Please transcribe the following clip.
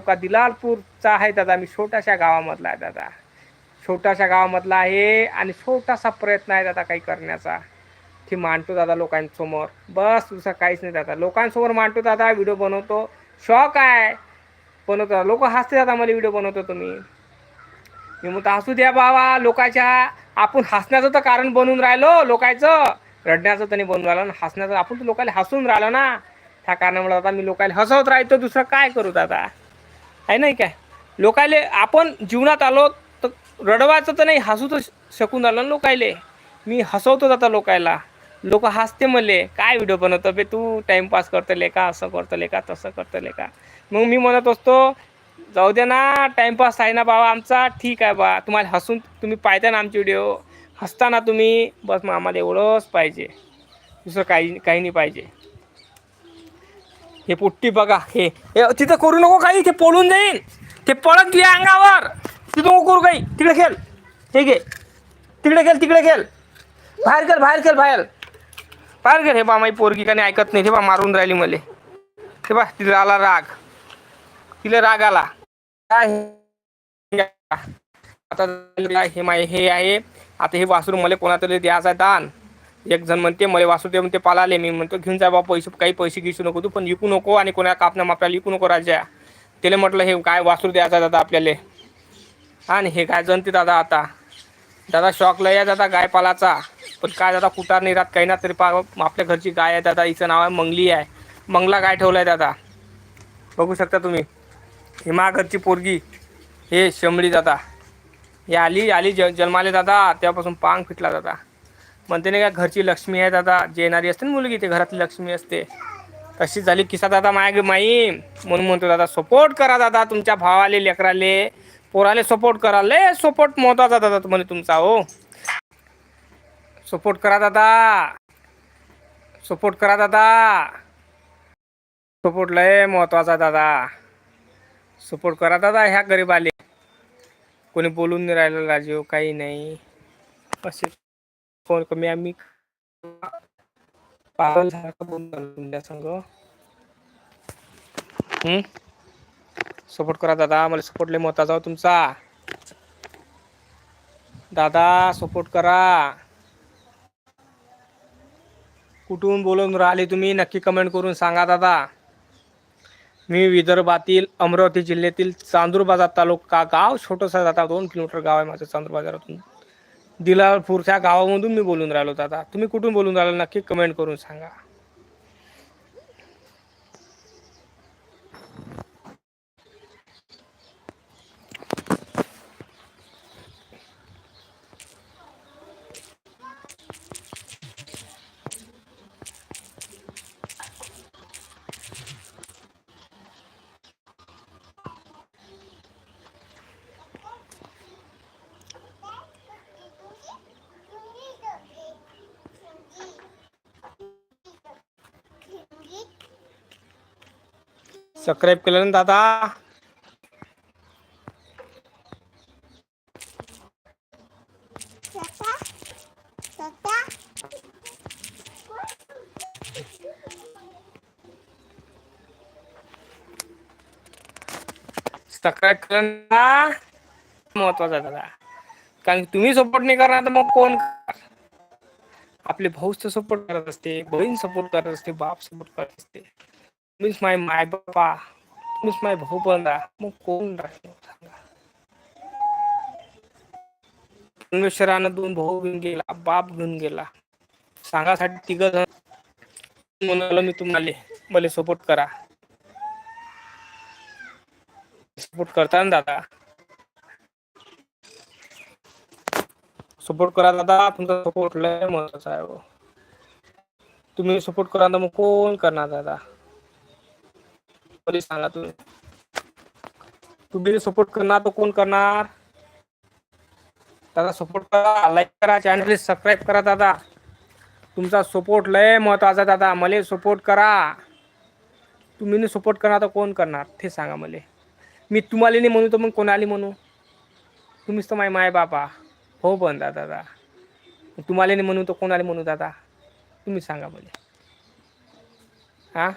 तालुका दिलालपूरचा आहे दादा. मी छोट्याशा गावामधला आहे दादा. छोट्याशा गावामधला आहे आणि छोटासा प्रयत्न आहे दादा काही करण्याचा. की मांडतो दादा लोकांसमोर. बस दुसरं काहीच नाही दादा. लोकांसमोर मांडतो दादा व्हिडिओ बनवतो. शॉक आहे. बनवतो लोक हसते दादा मला व्हिडिओ बनवतो तुम्ही. मी म्हणतो हसू द्या बाबा लोकांच्या आपण हसण्याचं तर कारण बनवून राहिलो लोकांचं. रडण्याचं तर नाही बनवून राहिलो ना हसण्याचं आपण तर लोकांना हसून राहिलो ना. त्या कारणामुळे आता मी लोकांना हसवत राहतो दुसरं काय करू दादा? आहे नाही काय? लोकायले आपण जीवनात आलो तर रडवायचं तर नाही हसू तर शकून आलं ना लोकायले. मी हसवतो जाता लोकायला. लोक हसते मले काय व्हिडिओ बनवतो बे तू? टाईमपास करतले का? असं करतले का? तसं करतले का? मग मी म्हणत असतो जाऊ दे ना टाईमपास आहे ना बाबा आमचा. ठीक आहे बा. तुम्हाला हसून तुम्ही पाहता ना आमचे व्हिडिओ हसताना तुम्ही बस मग आम्हाला एवढंच पाहिजे. दुसरं काही काही नाही पाहिजे. हे पोट्टी बघा हे. तिथं करू नको काही ते पळून जाईल ते पळत तुझ्या अंगावर. तिथं नको करू काही. तिकडे खेळ. हे घे. तिकडे खेळ तिकडे खेळ. बाहेर खेळ बाहेर खेळ बाहेर. बाहेर खेळ. हे बा माई पोरगी काही ऐकत नाही. हे बा मारून राहिली मले. हे बा तिला आला राग. तिला राग आला. काय आता हे माय हे आहे. आता हे वासरू मला कोणातरी द्यायचं आहे दान. एक जण म्हणते मला वासुदेव दे म्हणते पालाले मी म्हणतो घेऊन जा बा पैसे काही पैसे घेऊ नको तू पण विकू नको आणि कोणा कापण्या आपल्याला विकू नको राजा. त्याला म्हटलं हे काय वासरू द्यायचा दादा आपल्याला? आणि हे काय जनते दादा आता? दादा शॉक लय आहे दादा गाय पालाचा पण काय दादा कुटार नाही राहत काही ना तरी पा आपल्या घरची गाय आहे दादा हिचं नाव आहे मंगली आहे. मंगला गाय ठेवलं आहे दादा? बघू शकता तुम्ही हे मा घरची पोरगी हे शंभरी दादा. हे आली आली ज जन्माले दादा त्यापासून पांग फिटला दादा. म्हणते नाही का घरची लक्ष्मी आहे दादा जे येणारी असते ना मुलगी ते घरातली लक्ष्मी असते. तशी झाली किसा दादा माय ग माई म्हणून म्हणतो दादा सपोर्ट करा दादा तुमच्या भावाले लेकराले पोराले सपोर्ट करा. लय सपोर्ट महत्त्वाचा दादा तुम्हाला तुमचा हो. सपोर्ट करा दादा. सपोर्ट करा दादा. सपोर्ट लय महत्त्वाचा दादा. सपोर्ट करा दादा ह्या गरीबाले. कोणी बोलून नाही राहिलं राजीव काही नाही. असे फोन कमी आम्ही पागल सारखं बोलून तुमच्या संग. सपोर्ट करा दादा मला सपोर्ट लय महत्त्वाचा हो तुमचा. दादा सपोर्ट करा. कुठून बोलून राहिले तुम्ही? नक्की कमेंट करून सांगा दादा. मी विदर्भातील अमरावती जिल्ह्यातील चांदूर बाजार तालुका गाव छोटंसं जाता दोन किलोमीटर गाव आहे माझं चांदूर बाजारातून. दिलापूरच्या गावामधून मी बोलून राहिलो दादा तुम्ही कुठून बोलून राहिलो? नक्की कमेंट करून सांगा. सबस्क्राईब केलं ना दादा? सबस्क्राईब केलं ना महत्त्वाचा दादा. कारण की तुम्ही सपोर्ट नाही करणार तर मग कोण आपले भाऊच तर सपोर्ट करत असते बहीण सपोर्ट करत असते बाप सपोर्ट करत असते. तुम्हीच माय माय बापा तुम्हीच माय भाऊ बंदा मग कोण राहील सांगा? परमेश्वरानं दोन भाऊ घेऊन गेला बाप घेऊन गेला. सांगासाठी तिघ जण म्हणाल मी तुम्हाला मला सपोर्ट करा. सपोर्ट करता ना दादा? सपोर्ट करा दादा तुमचा सपोर्ट लय महत्त्वाचा आहे हो. तुम्ही सपोर्ट करा तर मग कोण करणार दादा? तरी सांगा तुम्ही तुम्ही सपोर्ट करणार तर कोण करणार? दादा सपोर्ट करा लाईक करा चॅनल सबस्क्राईब करा दादा. तुमचा सपोर्ट लय महत्त्वाचा दादा. मला सपोर्ट करा. तुम्ही सपोर्ट करणार तर कोण करणार? ते सांगा मला. मी तुम्हाला नाही म्हणू तर मग कोणाला म्हणू? तुम्हीच तर माय माय बापा. हो पण दादा दादा. तुम्हाला नाही म्हणू तर कोणाला म्हणू दादा? तुम्ही सांगा मला. हां?